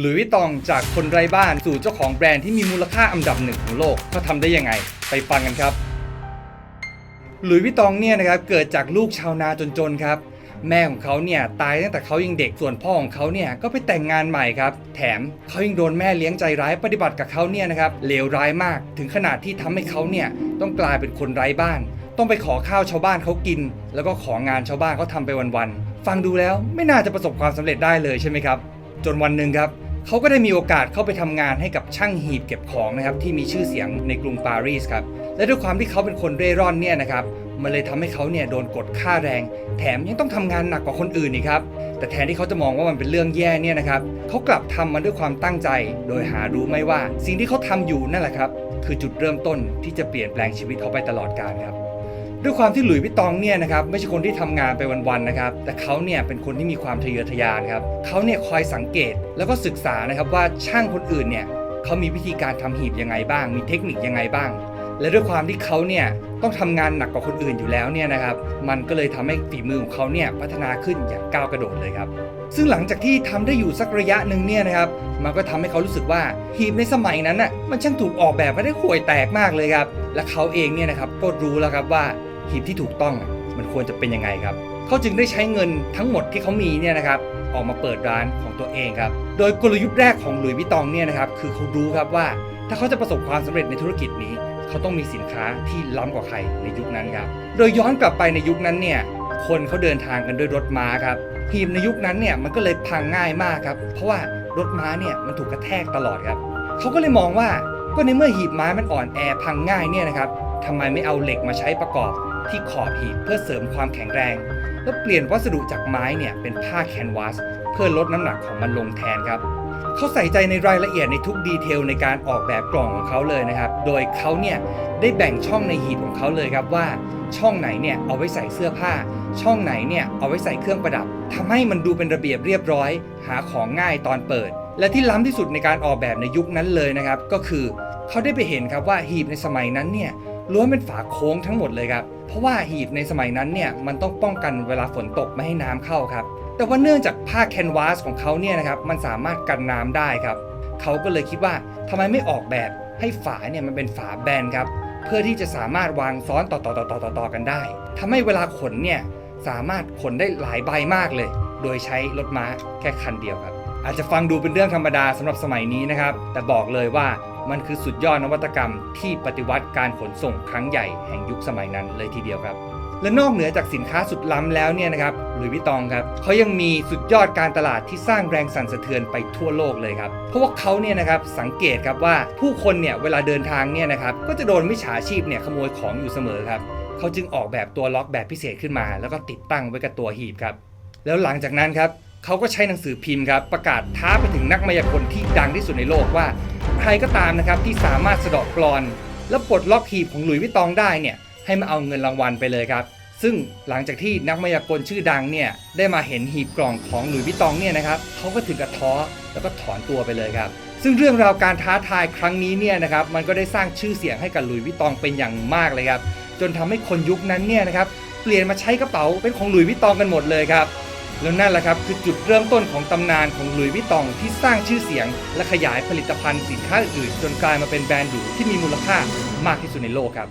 หลุยส์วิตองจากคนไร้บ้านสู่เจ้าของแบรนด์ที่มีมูลค่าอันดับหนึ่งของโลกเขาทำได้ยังไง ไปฟังกันครับ หลุยส์วิตตองเนี่ยนะครับเกิดจากลูกชาวนาจนๆครับ แม่ของเขาเนี่ยตายตั้งแต่เขายังเด็กส่วนพ่อของเขาเนี่ยก็ไปแต่งงานใหม่ครับ แถมเขายังโดนแม่เลี้ยงใจร้ายปฏิบัติกับเขาเนี่ยนะครับเลวร้ายมาก ถึงขนาดที่ทำให้เขาเนี่ยต้องกลายเป็นคนไร้บ้าน ต้องไปขอข้าวชาวบ้านเขากิน แล้วก็ของานชาวบ้านเขาทำไปวันๆฟังดูแล้วไม่น่าจะประสบความสำเร็จได้เลยใช่ไหมครับ จนวันหนึ่งครับ เขาก็ได้มีโอกาสเข้าไปทำงานให้กับช่างหีบเก็บของนะครับที่มีชื่อเสียงในกรุงปารีสครับและด้วยความที่เขาเป็นคนเร่ร่อนเนี่ยนะครับมันเลยทำให้เขาเนี่ยโดนกดค่าแรง แถมยังต้องทำงานหนักกว่าคนอื่นอีกครับแต่แทนที่เขาจะมองว่ามันเป็นเรื่องแย่เนี่ยนะครับเขากลับทำมันด้วยความตั้งใจ โดยหารู้ไม่ว่า สิ่งที่เขาทำอยู่นั่นแหละครับคือจุดเริ่มต้นที่จะเปลี่ยนแปลงชีวิตเขาไปตลอดกาลครับ ด้วยความที่หลุยส์วิตตองเนี่ยนะครับไม่ใช่คนที่ทำงานไปวันๆนะครับ แต่เขาเนี่ยเป็นคนที่มีความทะเยอทะยานครับเขาเนี่ยคอยสังเกตแล้วก็ศึกษานะครับว่าช่างคนอื่นเนี่ยเขามีวิธีการทำหีบยังไงบ้าง มีเทคนิคยังไงบ้าง และด้วยความที่เขาเนี่ยต้องทำงานหนักกว่าคนอื่นอยู่แล้วเนี่ยนะครับมันก็เลยทำให้ฝีมือของเขาเนี่ยพัฒนาขึ้นอย่างก้าวกระโดดเลยครับซึ่งหลังจากที่ทำได้อยู่สักระยะหนึ่งเนี่ยนะครับมันก็ทำให้เขารู้สึกว่าหีบในสมัยนั้นน่ะมันช่างถูกออกแบบมาได้ห่วยแตกมากเลยครับและเขาเองเนี่ยนะครับก็รู้แล้วครับว่า หีบที่ถูกต้องมันควรจะเป็นยังไงครับเขาจึงได้ใช้เงินทั้งหมดที่เขามีเนี่ยนะครับออกมาเปิดร้านของตัวเองครับ โดยกลยุทธ์แรกของหลุยส์วิตองเนี่ยนะครับคือเขารู้ครับว่า ถ้าเขาจะประสบความสำเร็จในธุรกิจนี้ เขาต้องมีสินค้าที่ล้ำกว่าใครในยุคนั้นครับ โดยย้อนกลับไปในยุคนั้นเนี่ยคนเขาเดินทางกันด้วยรถม้าครับหีบในยุคนั้นเนี่ยมันก็เลยพังง่ายมากครับ เพราะว่ารถม้าเนี่ยมันถูกกระแทกตลอดครับเขาก็เลยมองว่าก็ในเมื่อหีบไม้มันอ่อนแอพังง่ายเนี่ยนะครับทำไมไม่เอาเหล็กมาใช้ประกอบ ที่ขอบหีบเพื่อเสริมความแข็งแรง แล้วเปลี่ยนวัสดุจากไม้เนี่ยเป็นผ้าแคนวาสเพื่อลดน้ำหนักของมันลงแทนครับเขาใส่ใจในรายละเอียดในทุกดีเทลในการออกแบบกล่องของเขาเลยนะครับ โดยเขาเนี่ยได้แบ่งช่องในหีบของเขาเลยครับว่า ช่องไหนเนี่ยเอาไว้ใส่เสื้อผ้า ช่องไหนเนี่ยเอาไว้ใส่เครื่องประดับทำให้มันดูเป็นระเบียบเรียบร้อย หาของง่ายตอนเปิด และที่ล้ำที่สุดในการออกแบบในยุคนั้นเลยนะครับ ก็คือเขาได้ไปเห็นครับว่าหีบในสมัยนั้นเนี่ย ล้วนเป็นฝาโค้งทั้งหมดเลยครับ เพราะว่าหีบในสมัยนั้นเนี่ยมันต้องป้องกันเวลาฝนตกไม่ให้น้ำเข้าครับ แต่ว่าเนื่องจากผ้าแคนวาสของเขาเนี่ยนะครับมันสามารถกันน้ำได้ครับ เขาก็เลยคิดว่าทำไมไม่ออกแบบให้ฝาเนี่ยมันเป็นฝาแบนครับ เพื่อที่จะสามารถวางซ้อนต่อต่อต่อต่อต่อต่อกันได้ทำให้เวลาขนเนี่ยสามารถขนได้หลายใบมากเลย โดยใช้รถม้าแค่คันเดียวครับ อาจจะฟังดูเป็นเรื่องธรรมดาสำหรับสมัยนี้นะครับ แต่บอกเลยว่า มันคือสุดยอดนวัตกรรมที่ปฏิวัติการขนส่งครั้งใหญ่แห่งยุคสมัยนั้นเลยทีเดียวครับ และนอกเหนือจากสินค้าสุดล้ำแล้วเนี่ยนะครับหลุยส์วิตตองครับเขายังมีสุดยอดการตลาดที่สร้างแรงสั่นสะเทือนไปทั่วโลกเลยครับ เพราะว่าเขาเนี่ยนะครับสังเกตครับว่าผู้คนเนี่ยเวลาเดินทางเนี่ยนะครับก็จะโดนมิจฉาชีพเนี่ยขโมยของอยู่เสมอครับเขาจึงออกแบบตัวล็อกแบบพิเศษขึ้นมา แล้วก็ติดตั้งไว้กับตัวหีบครับแล้วหลังจากนั้นครับเขาก็ใช้หนังสือพิมพ์ครับประกาศท้าไปถึงนักมายากลที่ดังที่สุดในโลกว่า ใครก็ตามนะครับที่สามารถสะดอกกรอน และปลดล็อกหีบของหลุยส์วิตตองได้เนี่ยให้มาเอาเงินรางวัลไปเลยครับ ซึ่งหลังจากที่นักมายากลชื่อดังเนี่ยได้มาเห็นหีบกล่องของหลุยส์วิตตองเนี่ยนะครับเขาก็ถึงกับท้อแล้วก็ถอนตัวไปเลยครับซึ่งเรื่องราวการท้าทายครั้งนี้เนี่ยนะครับมันก็ได้สร้างชื่อเสียงให้กับหลุยส์วิตตองเป็นอย่างมากเลยครับจนทำให้คนยุคนั้นเนี่ยนะครับเปลี่ยนมาใช้กระเป๋าเป็นของหลุยส์วิตตองกันหมดเลยครับ แล้วนั่นแหละครับคือจุดเริ่มต้นของตำนานของหลุยส์วิตตองที่สร้างชื่อเสียง และขยายผลิตภัณฑ์สินค้าอื่นๆจนกลายมาเป็นแบรนด์หรูที่มีมูลค่ามากที่สุดในโลกครับ